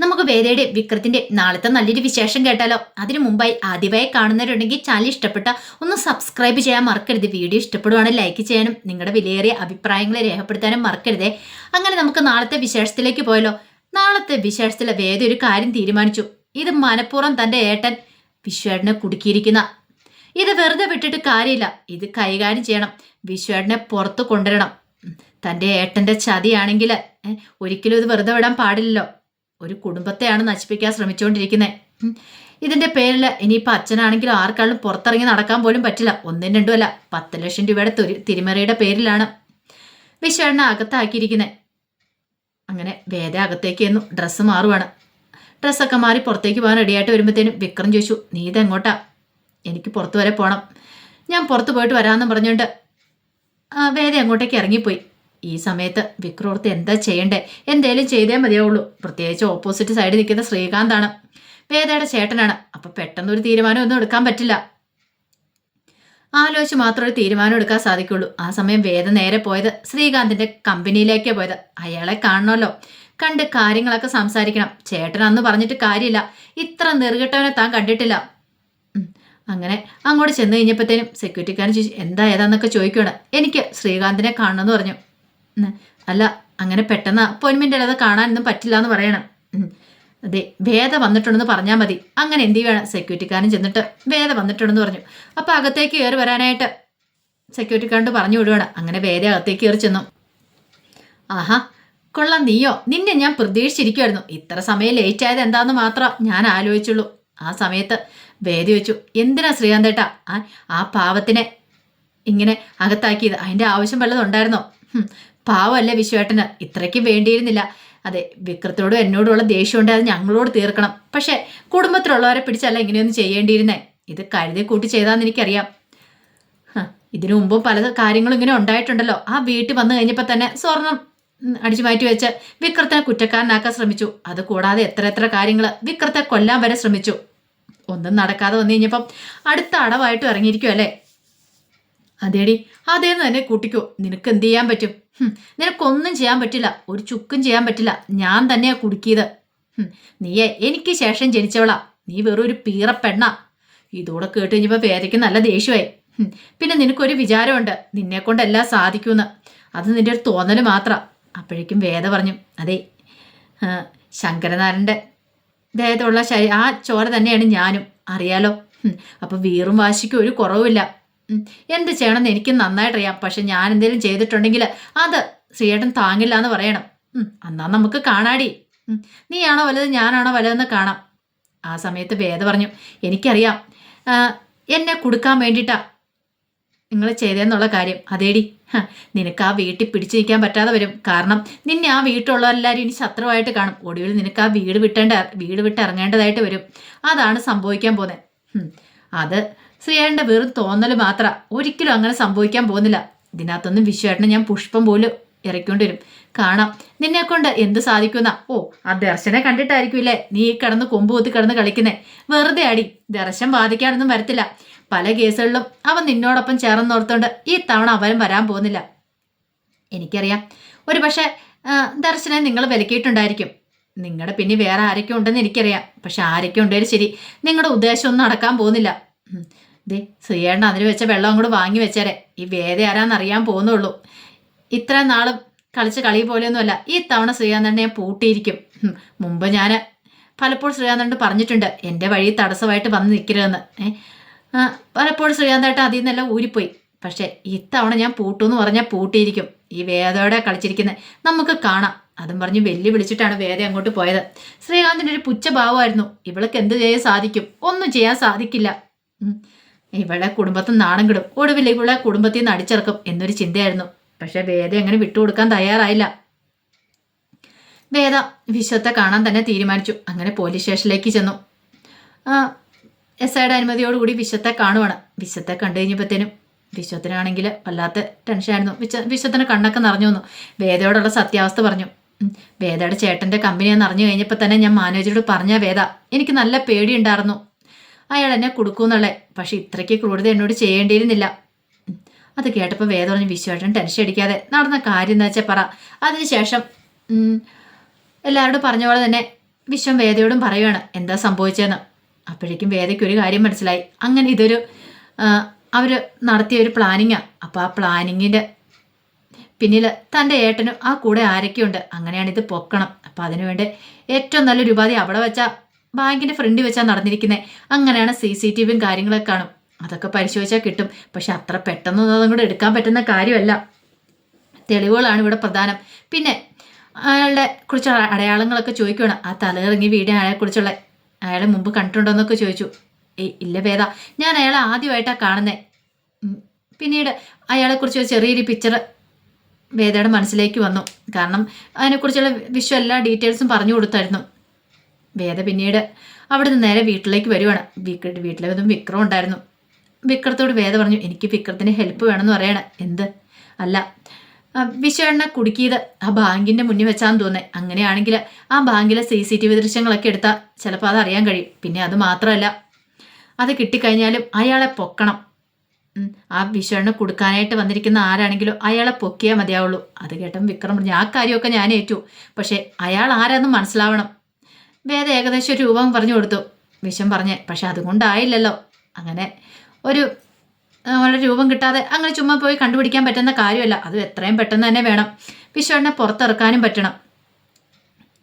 നമുക്ക് വേദയുടെ വിക്രത്തിന്റെ നാളത്തെ നല്ലൊരു വിശേഷം കേട്ടാലോ? അതിനു മുമ്പായി ആദ്യമായി കാണുന്നവരുണ്ടെങ്കിൽ ചാനൽ ഇഷ്ടപ്പെട്ട ഒന്ന് സബ്സ്ക്രൈബ് ചെയ്യാൻ മറക്കരുത്. വീഡിയോ ഇഷ്ടപ്പെടുവാണെങ്കിൽ ലൈക്ക് ചെയ്യാനും നിങ്ങളുടെ വിലയേറിയ അഭിപ്രായങ്ങളെ രേഖപ്പെടുത്താനും മറക്കരുതേ. അങ്ങനെ നമുക്ക് നാളത്തെ വിശേഷത്തിലേക്ക് പോയല്ലോ. നാളത്തെ വിശേഷത്തിലെ വേദ ഒരു കാര്യം തീരുമാനിച്ചു. ഇത് മനഃപൂർവം തന്റെ ഏട്ടൻ വിശ്വേടനെ കുടുക്കിയിരിക്കുന്ന. ഇത് വെറുതെ വിട്ടിട്ട് കാര്യമില്ല. ഇത് കൈകാര്യം ചെയ്യണം. വിശ്വേടനെ പുറത്തു കൊണ്ടുവരണം. തന്റെ ഏട്ടന്റെ ചതിയാണെങ്കിൽ ഒരിക്കലും ഇത് വെറുതെ വിടാൻ പാടില്ലല്ലോ. ഒരു കുടുംബത്തെയാണ് നശിപ്പിക്കാൻ ശ്രമിച്ചുകൊണ്ടിരിക്കുന്നത് ഇതിന്റെ പേരിൽ ഇനിയിപ്പോൾ അച്ഛനാണെങ്കിലും ആർക്കാളും പുറത്തിറങ്ങി നടക്കാൻ പോലും പറ്റില്ല. ഒന്നും രണ്ടുമല്ല പത്ത് ലക്ഷം രൂപയുടെ തൊരി തിരിമറിയുടെ പേരിലാണ്. വിശ്വണ്ണ അകത്താക്കിയിരിക്കുന്നത് അങ്ങനെ വേദ അകത്തേക്ക് എന്നു ഡ്രസ്സ് മാറുവാണ്. ഡ്രസ്സൊക്കെ മാറി പുറത്തേക്ക് പോകാൻ റെഡിയായിട്ട് വരുമ്പോഴത്തേനും വിക്രം ചോദിച്ചു നീ ഇതെങ്ങോട്ടാ? എനിക്ക് പുറത്തു വരെ പോകണം ഞാൻ പുറത്ത് പോയിട്ട് വരാമെന്ന് പറഞ്ഞുകൊണ്ട് വേദ അങ്ങോട്ടേക്ക് ഇറങ്ങിപ്പോയി. ഈ സമയത്ത് വിക്രോർത്തി എന്താ ചെയ്യണ്ടേ? എന്തേലും ചെയ്തേ മതിയാവുള്ളൂ. പ്രത്യേകിച്ച് ഓപ്പോസിറ്റ് സൈഡിൽ നിൽക്കുന്ന ശ്രീകാന്താണ്. വേദയുടെ ചേട്ടനാണ്. അപ്പൊ പെട്ടെന്ന് ഒരു തീരുമാനം ഒന്നും എടുക്കാൻ പറ്റില്ല. ആലോചിച്ച് മാത്രം ഒരു തീരുമാനം എടുക്കാൻ സാധിക്കുള്ളൂ. ആ സമയം വേദ നേരെ പോയത് ശ്രീകാന്തിന്റെ കമ്പനിയിലേക്കേ പോയത്. അയാളെ കാണണമല്ലോ. കണ്ട് കാര്യങ്ങളൊക്കെ സംസാരിക്കണം. ചേട്ടൻ അന്ന് പറഞ്ഞിട്ട് കാര്യമില്ല. ഇത്ര നെറുകെട്ടവനെ താൻ കണ്ടിട്ടില്ല. അങ്ങനെ അങ്ങോട്ട് ചെന്ന് കഴിഞ്ഞപ്പോഴത്തേനും സെക്യൂരിറ്റിക്കാരൻ ചോദിച്ചു എന്താ ഏതാന്നൊക്കെ ചോദിക്കുകയാണ് എനിക്ക് ശ്രീകാന്തിനെ കാണണമെന്ന് പറഞ്ഞു. അല്ല അങ്ങനെ പെട്ടെന്ന് അപ്പോയിൻമെന്റ് അല്ലാതെ കാണാനൊന്നും പറ്റില്ല എന്ന് പറയണം. അതെ വേദ വന്നിട്ടുണ്ടെന്ന് പറഞ്ഞാൽ മതി. അങ്ങനെ എന്ത് വേണം സെക്യൂരിറ്റിക്കാരൻ ചെന്നിട്ട് വേദ വന്നിട്ടുണ്ടെന്ന് പറഞ്ഞു. അപ്പോൾ അകത്തേക്ക് കയറി വരാനായിട്ട് സെക്യൂരിറ്റിക്കാരൻ പറഞ്ഞു വിടുവാണ്. അങ്ങനെ വേദ അകത്തേക്ക് കയറി ചെന്നു. ആഹാ കൊള്ളാം നീയോ. നിന്നെ ഞാൻ പ്രതീക്ഷിച്ചിരിക്കുമായിരുന്നു ഇത്ര സമയം ലേറ്റ് ആയത് എന്താന്ന് മാത്രം ഞാൻ ആലോചിച്ചുള്ളൂ. ആ സമയത്ത് വേദി വെച്ചു. എന്തിനാ ശ്രീകാന്തേട്ടാ ആ ആ പാവത്തിനെ ഇങ്ങനെ അകത്താക്കിയത്? അതിന്റെ ആവശ്യം വല്ലതും ഉണ്ടായിരുന്നോ? പാവമല്ലേ വിശ്വേട്ടന്? ഇത്രയ്ക്ക് വേണ്ടിയിരുന്നില്ല. അതെ വിക്രത്തോടും എന്നോടുള്ള ദേഷ്യമുണ്ട് അത് ഞങ്ങളോട് തീർക്കണം. പക്ഷേ കുടുംബത്തിലുള്ളവരെ പിടിച്ചല്ല ഇങ്ങനെയൊന്നും ചെയ്യേണ്ടിയിരുന്നേ. ഇത് കരുതി കൂട്ടി ചെയ്താന്ന് എനിക്കറിയാം. ഇതിനു മുമ്പും പല കാര്യങ്ങളും ഇങ്ങനെ ഉണ്ടായിട്ടുണ്ടല്ലോ. ആ വീട്ടിൽ വന്നു കഴിഞ്ഞപ്പോൾ തന്നെ സ്വർണം അടിച്ചു മാറ്റി വെച്ച് വിക്രത്തിനെ കുറ്റക്കാരനാക്കാൻ ശ്രമിച്ചു. അത് കൂടാതെ എത്ര എത്ര കാര്യങ്ങൾ വിക്രത്തെ കൊല്ലാൻ വരെ ശ്രമിച്ചു. ഒന്നും നടക്കാതെ വന്നു കഴിഞ്ഞപ്പം അടുത്ത അടവായിട്ടും ഇറങ്ങിയിരിക്കും അല്ലേ അതേടി അതേന്ന് തന്നെ കൂട്ടിക്കോ. നിനക്ക് എന്ത് ചെയ്യാൻ പറ്റും? നിനക്കൊന്നും ചെയ്യാൻ പറ്റില്ല. ഒരു ചുക്കും ചെയ്യാൻ പറ്റില്ല. ഞാൻ തന്നെയാ കുടുക്കിയത്. നീയെ എനിക്ക് ശേഷം ജനിച്ചവളാ. നീ വെറും ഒരു പീറ പെണ്ണാ. ഇതോടെ കേട്ട് കഴിഞ്ഞപ്പോൾ വേദയ്ക്ക് നല്ല ദേഷ്യമായി പിന്നെ നിനക്കൊരു വിചാരമുണ്ട്. നിന്നെ കൊണ്ടെല്ലാം സാധിക്കൂന്ന്. അത് നിന്റെ ഒരു തോന്നൽ മാത്രം. അപ്പോഴേക്കും വേദ പറഞ്ഞു അതെ ശങ്കരനാരന്റെ ദേഹത്തുള്ള ആ ചോര തന്നെയാണ് ഞാനും. അറിയാലോ? അപ്പോൾ അപ്പൊ വീറും വാശിക്കും ഒരു കുറവുമില്ല. എന്ത് ചെയ്യണമെന്ന് എനിക്ക് നന്നായിട്ടറിയാം. പക്ഷെ ഞാൻ എന്തെങ്കിലും ചെയ്തിട്ടുണ്ടെങ്കിൽ അത് ശ്രീയേട്ടൻ താങ്ങില്ല എന്ന് പറയണം. എന്നാ നമുക്ക് കാണാടി. നീയാണോ വലുത്? ഞാനാണോ വലുതെന്ന് കാണാം. ആ സമയത്ത് വേദ പറഞ്ഞു എനിക്കറിയാം. എന്നെ കൊടുക്കാൻ വേണ്ടിയിട്ടാ നിങ്ങൾ ചെയ്തതെന്നുള്ള കാര്യം. അതേടി. നിനക്ക് ആ വീട്ടിൽ പിടിച്ചു നിൽക്കാൻ പറ്റാതെ വരും. കാരണം നിന്നെ ആ വീട്ടിലുള്ളവരെല്ലാവരും ഇനി ശത്രുവായിട്ട് കാണും. ഒടുവിൽ നിനക്ക് ആ വീട് വിട്ടേണ്ട വീട് വിട്ട് ഇറങ്ങേണ്ടതായിട്ട് വരും. അതാണ് സംഭവിക്കാൻ പോകുന്നത്. അത് ശ്രീയേട്ടന്റെ വെറും തോന്നൽ മാത്ര ഒരിക്കലും അങ്ങനെ സംഭവിക്കാൻ പോകുന്നില്ല. ഇതിനകത്തൊന്നും വിശ്വേട്ടനെ ഞാൻ പുഷ്പം പോലും ഇറക്കിക്കൊണ്ട് വരും കാണാം. നിന്നെ കൊണ്ട് എന്ത് സാധിക്കുന്ന ഓ ആ ദർശനെ കണ്ടിട്ടായിരിക്കില്ലേ നീ കടന്ന് കൊമ്പ് കുത്തി കിടന്ന് കളിക്കുന്നേ. വെറുതെ അടി. ദർശൻ ബാധിക്കാനൊന്നും വരത്തില്ല. പല കേസുകളിലും അവൻ നിന്നോടൊപ്പം ചേർന്നോർത്തോണ്ട് ഈ തവണ അവനും വരാൻ പോകുന്നില്ല. എനിക്കറിയാം. ഒരു പക്ഷേ ദർശനെ നിങ്ങൾ വിലക്കിയിട്ടുണ്ടായിരിക്കും. നിങ്ങളുടെ പിന്നെ വേറെ ആരൊക്കെ ഉണ്ടെന്ന് എനിക്കറിയാം. പക്ഷെ ആരൊക്കെ ഉണ്ടെങ്കിലും ശരി നിങ്ങളുടെ ഉദ്ദേശമൊന്നും നടക്കാൻ പോകുന്നില്ല. ദേ ശ്രീയേണ്ണ അതിന് വെച്ച വെള്ളം അങ്ങോട്ട് വാങ്ങി വെച്ചേരെ. ഈ വേദ ആരാന്ന് അറിയാൻ പോകുന്നുള്ളൂ. ഇത്ര നാളും കളിച്ച കളി പോലെയൊന്നുമല്ല. ഈ തവണ ശ്രീകാന്തണ്ണ ഞാൻ പൂട്ടിയിരിക്കും. മുമ്പ് ഞാൻ പലപ്പോഴും ശ്രീകാന്തണ്ട് പറഞ്ഞിട്ടുണ്ട് എന്റെ വഴി തടസ്സമായിട്ട് വന്ന് നിൽക്കരുതെന്ന്. പലപ്പോഴും ശ്രീകാന്തേട്ട അതിൽ നിന്നെല്ലാം ഊരിപ്പോയി. പക്ഷേ ഇത്തവണ ഞാൻ പൂട്ടുമെന്ന് പറഞ്ഞാൽ പൂട്ടിയിരിക്കും. ഈ വേദയോടെ കളിച്ചിരിക്കുന്നത് നമുക്ക് കാണാം. അതും പറഞ്ഞ് വെല്ലു വിളിച്ചിട്ടാണ് വേദ അങ്ങോട്ട് പോയത്. ശ്രീകാന്തിന്റെ ഒരു പുച്ഛഭാവമായിരുന്നു. ഇവൾക്ക് എന്ത് ചെയ്യാൻ സാധിക്കും? ഒന്നും ചെയ്യാൻ സാധിക്കില്ല. ഇവളെ കുടുംബത്തിൽ നാണം കിടും. ഒടുവിൽ ഇവളെ കുടുംബത്തിൽ നിന്ന് അടിച്ചിറക്കും എന്നൊരു ചിന്തയായിരുന്നു. പക്ഷെ വേദ അങ്ങനെ വിട്ടുകൊടുക്കാൻ തയ്യാറായില്ല. വേദ വിശ്വത്തെ കാണാൻ തന്നെ തീരുമാനിച്ചു. അങ്ങനെ പോലീസ് സ്റ്റേഷനിലേക്ക് ചെന്നു. എസ് ഐയുടെ അനുമതിയോടുകൂടി വിശ്വത്തെ കാണുവാണ്. വിശ്വത്തെ കണ്ടു കഴിഞ്ഞപ്പോഴത്തേനും വിശ്വത്തിനാണെങ്കിൽ വല്ലാത്ത ടെൻഷനായിരുന്നു. വിശ്വ വിശ്വത്തിന് കണ്ണൊക്കെ നിറഞ്ഞു വന്നു. വേദയോടുള്ള സത്യാവസ്ഥ പറഞ്ഞു. വേദയുടെ ചേട്ടന്റെ കമ്പനിയെന്ന് അറിഞ്ഞു കഴിഞ്ഞപ്പോൾ തന്നെ ഞാൻ മാനേജറോട് പറഞ്ഞ വേദ എനിക്ക് നല്ല പേടിയുണ്ടായിരുന്നു. അയാൾ എന്നെ കൊടുക്കൂന്നുള്ളേ പക്ഷെ ഇത്രയ്ക്ക് ക്രൂരത എന്നോട് ചെയ്യേണ്ടിയിരുന്നില്ല. അത് കേട്ടപ്പോൾ വേദം പറഞ്ഞ് വിശ്വാസം ടെൻഷൻ അടിക്കാതെ നടന്ന കാര്യം എന്താ വെച്ചാൽ പറ. അതിനുശേഷം എല്ലാവരോടും പറഞ്ഞ പോലെ തന്നെ വിശ്വം വേദയോടും പറയുകയാണ് എന്താ സംഭവിച്ചതെന്ന് അപ്പോഴേക്കും വേദയ്ക്ക് ഒരു കാര്യം മനസ്സിലായി. അങ്ങനെ ഇതൊരു അവർ നടത്തിയ ഒരു പ്ലാനിങ്ങാണ് അപ്പോൾ ആ പ്ലാനിങ്ങിന്റെ പിന്നിൽ തന്റെ ഏട്ടനും ആ കൂടെ ആരൊക്കെയുണ്ട്? അങ്ങനെയാണ് ഇത് പൊക്കണം. അപ്പം അതിനുവേണ്ടി ഏറ്റവും നല്ലൊരു ഉപാധി അവിടെ വെച്ചാൽ ബാങ്കിന്റെ ഫ്രണ്ടിൽ വെച്ചാൽ നടന്നിരിക്കുന്നത് അങ്ങനെയാണ് സി സി ടി വിയും കാര്യങ്ങളൊക്കെ കാണും. അതൊക്കെ പരിശോധിച്ചാൽ കിട്ടും. പക്ഷെ അത്ര പെട്ടെന്നൊന്നും അതും കൂടെ എടുക്കാൻ പറ്റുന്ന കാര്യമല്ല. തെളിവുകളാണ് ഇവിടെ പ്രധാനം. പിന്നെ അയാളുടെ കുറിച്ച് അടയാളങ്ങളൊക്കെ ചോദിക്കുകയാണ് ആ തലയിറങ്ങി വീട് അയാളെക്കുറിച്ചുള്ള അയാളെ മുമ്പ് കണ്ടിട്ടുണ്ടോ എന്നൊക്കെ ചോദിച്ചു ഇല്ല വേദ. ഞാൻ അയാളെ ആദ്യമായിട്ടാണ് കാണുന്നത് പിന്നീട് അയാളെക്കുറിച്ച് ഒരു ചെറിയൊരു പിക്ചർ വേദയുടെ മനസ്സിലേക്ക് വന്നു. കാരണം അതിനെക്കുറിച്ചുള്ള വിശ്വ എല്ലാ ഡീറ്റെയിൽസും പറഞ്ഞു കൊടുത്തായിരുന്നു. വേദ പിന്നീട് അവിടെ നിന്ന് നേരെ വീട്ടിലേക്ക് വരുവാണ്. വീട്ടിലെ വിധം വിക്രം ഉണ്ടായിരുന്നു. വിക്രത്തോട് വേദ പറഞ്ഞു എനിക്ക് വിക്രത്തിന് ഹെൽപ്പ് വേണമെന്ന് പറയണം. എന്ത്? അല്ല വിശ്വണ്ണ കുടുക്കിയത് ആ ബാങ്കിന്റെ മുന്നിൽ വെച്ചാന്ന് തോന്നേ അങ്ങനെയാണെങ്കിൽ ആ ബാങ്കിലെ സി സി ടി വി ദൃശ്യങ്ങളൊക്കെ എടുത്താൽ ചിലപ്പോൾ അത് അറിയാൻ കഴിയും. പിന്നെ അത് മാത്രമല്ല അത് കിട്ടിക്കഴിഞ്ഞാലും അയാളെ പൊക്കണം. ആ വിശ്വണ്ണ കൊടുക്കാനായിട്ട് വന്നിരിക്കുന്ന ആരാണെങ്കിലും അയാളെ പൊക്കിയാൽ മതിയാവുള്ളൂ. അത് കേട്ടം വിക്രം പറഞ്ഞു ആ കാര്യമൊക്കെ ഞാൻ ഏറ്റു. പക്ഷേ അയാൾ ആരാന്ന് മനസ്സിലാവണം. വേദ ഏകദേശം രൂപം പറഞ്ഞു കൊടുത്തു. വിഷം പറഞ്ഞ് പക്ഷെ അതുകൊണ്ടായില്ലല്ലോ. അങ്ങനെ ഒരു വളരെ രൂപം കിട്ടാതെ അങ്ങനെ ചുമ്മാ പോയി കണ്ടുപിടിക്കാൻ പറ്റുന്ന കാര്യമല്ല. അത് എത്രയും പെട്ടെന്ന് തന്നെ വേണം. വിശ്വണ്ണെ പുറത്തിറക്കാനും പറ്റണം.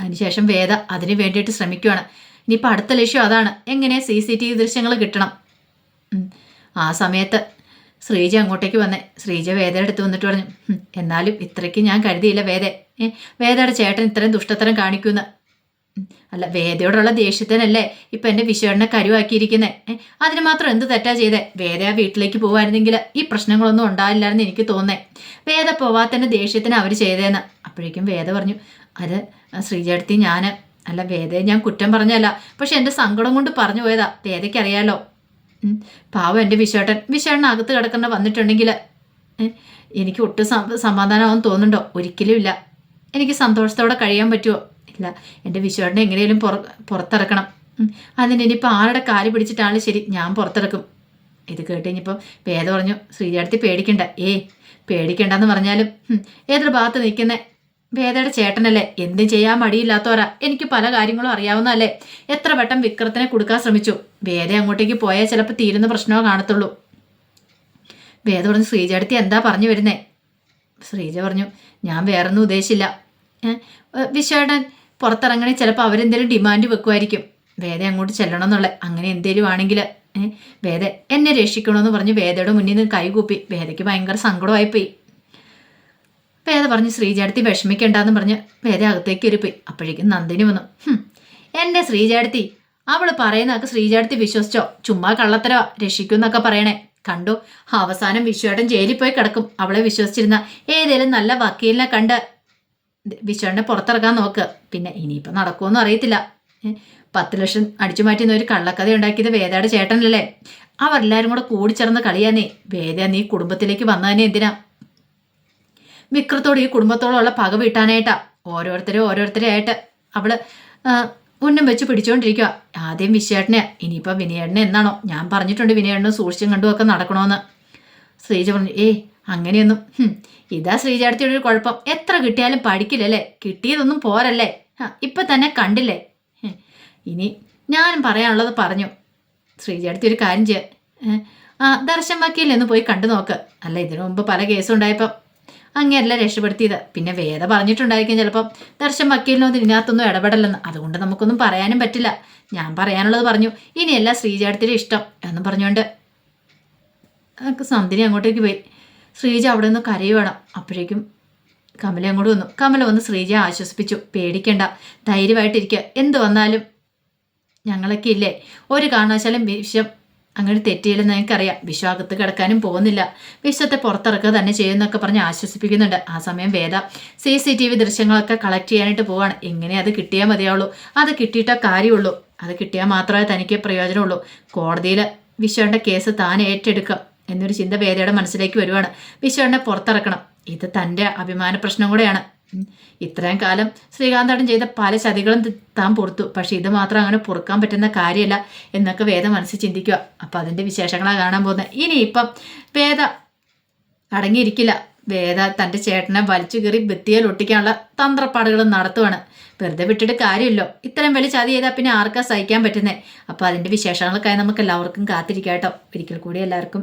അതിനുശേഷം വേദ അതിന് വേണ്ടിയിട്ട് ശ്രമിക്കുകയാണ് ഇനിയിപ്പോൾ അടുത്ത ലക്ഷ്യം അതാണ്. എങ്ങനെ സി സി ടി വി ദൃശ്യങ്ങൾ കിട്ടണം. ആ സമയത്ത് ശ്രീജ അങ്ങോട്ടേക്ക് വന്നേ ശ്രീജ വേദയുടെ അടുത്ത് വന്നിട്ട് പറഞ്ഞു എന്നാലും ഇത്രയ്ക്ക് ഞാൻ കരുതിയില്ല വേദ. വേദയുടെ ചേട്ടൻ ഇത്രയും ദുഷ്ടത്തരം കാണിക്കുമെന്ന്. അല്ല വേദയോടുള്ള ദേഷ്യത്തിനല്ലേ ഇപ്പൊ എന്റെ വിശ്വനെ കരുവാക്കിയിരിക്കുന്നേ? അതിന് മാത്രം എന്ത് തെറ്റാ ചെയ്തേ? വേദ ആ വീട്ടിലേക്ക് പോവായിരുന്നെങ്കിൽ ഈ പ്രശ്നങ്ങളൊന്നും ഉണ്ടാവില്ലായിരുന്നു എനിക്ക് തോന്നേ വേദ പോവാത്തന്നെ ദേഷ്യത്തിന് അവർ ചെയ്തേന്ന്. അപ്പോഴേക്കും വേദ പറഞ്ഞു അത് ശ്രീജടുത്തി ഞാൻ അല്ല വേദയെ ഞാൻ കുറ്റം പറഞ്ഞല്ല പക്ഷെ എന്റെ സങ്കടം കൊണ്ട് പറഞ്ഞു പോയതാ വേദയ്ക്കറിയാലോ. പാവം എന്റെ വിശ്വേട്ടൻ വിശ്വേട്ടൻ അകത്ത് കിടക്കുന്ന വന്നിട്ടുണ്ടെങ്കിൽ എനിക്ക് ഒട്ടും സമാധാനമാവും തോന്നുന്നുണ്ടോ? ഒരിക്കലും ഇല്ല. എനിക്ക് സന്തോഷത്തോടെ കഴിയാൻ പറ്റുമോ ഇല്ല എന്റെ വിശ്വേട്ടനെ എങ്ങനെയും പുറ പുറത്തിറക്കണം. അതിന് ഇനിയിപ്പോൾ ആരുടെ കാൽ പിടിച്ചിട്ടാണ് ശരി ഞാൻ പുറത്തിറക്കും. ഇത് കേട്ട് കഴിഞ്ഞപ്പം വേദ പറഞ്ഞു ശ്രീജാടത്തി പേടിക്കണ്ട. ഏ പേടിക്കണ്ടെന്ന് പറഞ്ഞാലും ഏതൊരു ഭാഗത്ത് നിൽക്കുന്ന വേദയുടെ ചേട്ടനല്ലേ? എന്തും ചെയ്യാൻ മടിയില്ലാത്തവരാ. എനിക്ക് പല കാര്യങ്ങളും അറിയാവുന്നതല്ലേ? എത്ര വട്ടം വിക്രത്തിനെ കൊടുക്കാൻ ശ്രമിച്ചു. വേദ അങ്ങോട്ടേക്ക് പോയാൽ ചിലപ്പോൾ തീരുന്ന പ്രശ്നമോ കാണത്തുള്ളൂ. വേദ പറഞ്ഞു ശ്രീജാടത്തി എന്താ പറഞ്ഞു വരുന്നേ? ശ്രീജ പറഞ്ഞു ഞാൻ വേറൊന്നും ഉദ്ദേശിച്ചില്ല. വിശ്വേട്ടൻ പുറത്തിറങ്ങണേ ചിലപ്പോൾ അവരെന്തേലും ഡിമാൻഡ് വെക്കുമായിരിക്കും വേദ അങ്ങോട്ട് ചെല്ലണം എന്നുള്ള അങ്ങനെ എന്തേലും ആണെങ്കിൽ വേദ എന്നെ രക്ഷിക്കണമെന്ന് പറഞ്ഞ് വേദയുടെ മുന്നിൽ നിന്ന് കൈകൂപ്പി വേദയ്ക്ക് ഭയങ്കര സങ്കടമായിപ്പോയി വേദ പറഞ്ഞ് ശ്രീജാടത്തി വിഷമിക്കണ്ടെന്ന് പറഞ്ഞ് വേദ അകത്തേക്ക് കയറിപ്പോയി. അപ്പോഴേക്കും നന്ദിനി വന്നു. എന്നെ ശ്രീജാടത്തി അവൾ പറയുന്നതൊക്കെ ശ്രീജാടത്തി വിശ്വസിച്ചോ? ചുമ്മാ കള്ളത്തരോ രക്ഷിക്കുമെന്നൊക്കെ പറയണേ. കണ്ടു അവസാനം വിശ്വേട്ടൻ ജയിലിൽ പോയി കിടക്കും. അവളെ വിശ്വസിച്ചിരുന്ന ഏതേലും നല്ല വക്കീലിനെ കണ്ട് വിശ്വണ്ണെ പുറത്തിറക്കാൻ നോക്കുക പിന്നെ ഇനിയിപ്പോൾ നടക്കുമെന്നും അറിയത്തില്ല. പത്ത് ലക്ഷം അടിച്ചു മാറ്റുന്ന ഒരു കള്ളക്കഥ ഉണ്ടാക്കിയത് വേദയുടെ ചേട്ടനല്ലേ? അവരെല്ലാരും കൂടെ കൂടിച്ചേർന്ന് കളിയാന്നേ. വേദ നീ കുടുംബത്തിലേക്ക് വന്നതന്നെ എന്തിനാ? വിക്രത്തോട് ഈ കുടുംബത്തോടുള്ള പക വീട്ടാനായിട്ടാ. ഓരോരുത്തരും ഓരോരുത്തരെ ആയിട്ട് അവൾ ഉന്നം വെച്ച് പിടിച്ചോണ്ടിരിക്കുക ആദ്യം വിശ്വേട്ടനെ ഇനിയിപ്പോൾ വിനയേട്ടനെ എന്നാണോ? ഞാൻ പറഞ്ഞിട്ടുണ്ട് വിനയേട്ടനും സൂക്ഷിച്ചും കണ്ടുമൊക്കെ നടക്കണമെന്ന് ശ്രീജ പറഞ്ഞു ഏയ് അങ്ങനെയൊന്നും ഇതാ ശ്രീചാടത്തിയുടെ ഒരു കുഴപ്പം. എത്ര കിട്ടിയാലും പഠിക്കില്ലല്ലേ? കിട്ടിയതൊന്നും പോരല്ലേ? ഇപ്പം തന്നെ കണ്ടില്ലേ? ഇനി ഞാനും പറയാനുള്ളത് പറഞ്ഞു. ശ്രീചാടത്തി ഒരു കാര്യം ചെയ്യ. ആ ദർശൻ വക്കീലെന്ന് പോയി കണ്ടു നോക്ക്. അല്ല ഇതിനു മുമ്പ് പല കേസും ഉണ്ടായപ്പം അങ്ങനെയല്ല രക്ഷപ്പെടുത്തിയത്. പിന്നെ വേദ പറഞ്ഞിട്ടുണ്ടായിരിക്കും ചിലപ്പം. ദർശൻ വക്കീലിനൊന്നും ഇതിനകത്തൊന്നും ഇടപെടലെന്ന് അതുകൊണ്ട് നമുക്കൊന്നും പറയാനും പറ്റില്ല. ഞാൻ പറയാനുള്ളത് പറഞ്ഞു. ഇനിയല്ല ശ്രീചാടത്തിന്റെ ഇഷ്ടം എന്ന് പറഞ്ഞുകൊണ്ട് സന്ധിനി അങ്ങോട്ടേക്ക് പോയി. ശ്രീജ അവിടെ നിന്ന് കരയുവാണ്. അപ്പോഴേക്കും കമല അങ്ങോട്ട് വന്നു. കമല വന്ന് ശ്രീജയെ ആശ്വസിപ്പിച്ചു. പേടിക്കണ്ട. ധൈര്യമായിട്ടിരിക്കുക എന്ത് വന്നാലും ഞങ്ങളൊക്കെ ഇല്ലേ? ഒരു കാരണവശാലും വിശ്വം അങ്ങനെ തെറ്റിയില്ലെന്ന് ഞങ്ങൾക്കറിയാം വിശ്വാകത്ത് കിടക്കാനും പോകുന്നില്ല. വിശ്വത്തെ പുറത്തിറക്കുക തന്നെ ചെയ്യുന്നൊക്കെ പറഞ്ഞ് ആശ്വസിപ്പിക്കുന്നുണ്ട്. ആ സമയം വേദ സി സി ടി വി ദൃശ്യങ്ങളൊക്കെ കളക്ട് ചെയ്യാനായിട്ട് പോവാണ്. എങ്ങനെ അത് കിട്ടിയാൽ മതിയാവുള്ളൂ. അത് കിട്ടിയിട്ടേ കാര്യമുള്ളൂ. അത് കിട്ടിയാൽ മാത്രമേ തനിക്ക് പ്രയോജനമുള്ളൂ. കോടതിയിൽ വിശ്വന്റെ കേസ് താൻ ഏറ്റെടുക്കുക എന്നൊരു ചിന്ത വേദയുടെ മനസ്സിലേക്ക് വരുവാണ്. വിശ്വണ്ണെ പുറത്തിറക്കണം. ഇത് തന്റെ അഭിമാന പ്രശ്നം കൂടെയാണ്. ഇത്രയും കാലം ശ്രീകാന്താടൻ ചെയ്ത പല ചതികളും താൻ പുറത്തു. പക്ഷെ ഇത് മാത്രം അങ്ങനെ പൊറുക്കാൻ പറ്റുന്ന കാര്യമല്ല എന്നൊക്കെ വേദ മനസ്സിൽ ചിന്തിക്കുക. അപ്പം അതിന്റെ വിശേഷങ്ങളാണ് കാണാൻ പോകുന്നത്. ഇനി ഇപ്പം വേദ അടങ്ങിയിരിക്കില്ല. വേദ തന്റെ ചേട്ടനെ വലിച്ചു കയറി ഭിത്തിയിൽ ഒട്ടിക്കാനുള്ള തന്ത്രപ്പാടുകൾ നടത്തുവാണ്. വെറുതെ വിട്ടിട്ട് കാര്യമില്ലോ. ഇത്രയും വലിയ ചതി ചെയ്താൽ പിന്നെ ആർക്കാ സഹിക്കാൻ പറ്റുന്നേ? അപ്പോൾ അതിന്റെ വിശേഷങ്ങൾക്കായി നമുക്ക് എല്ലാവർക്കും കാത്തിരിക്കാം കേട്ടോ. ഒരിക്കൽ കൂടി എല്ലാവർക്കും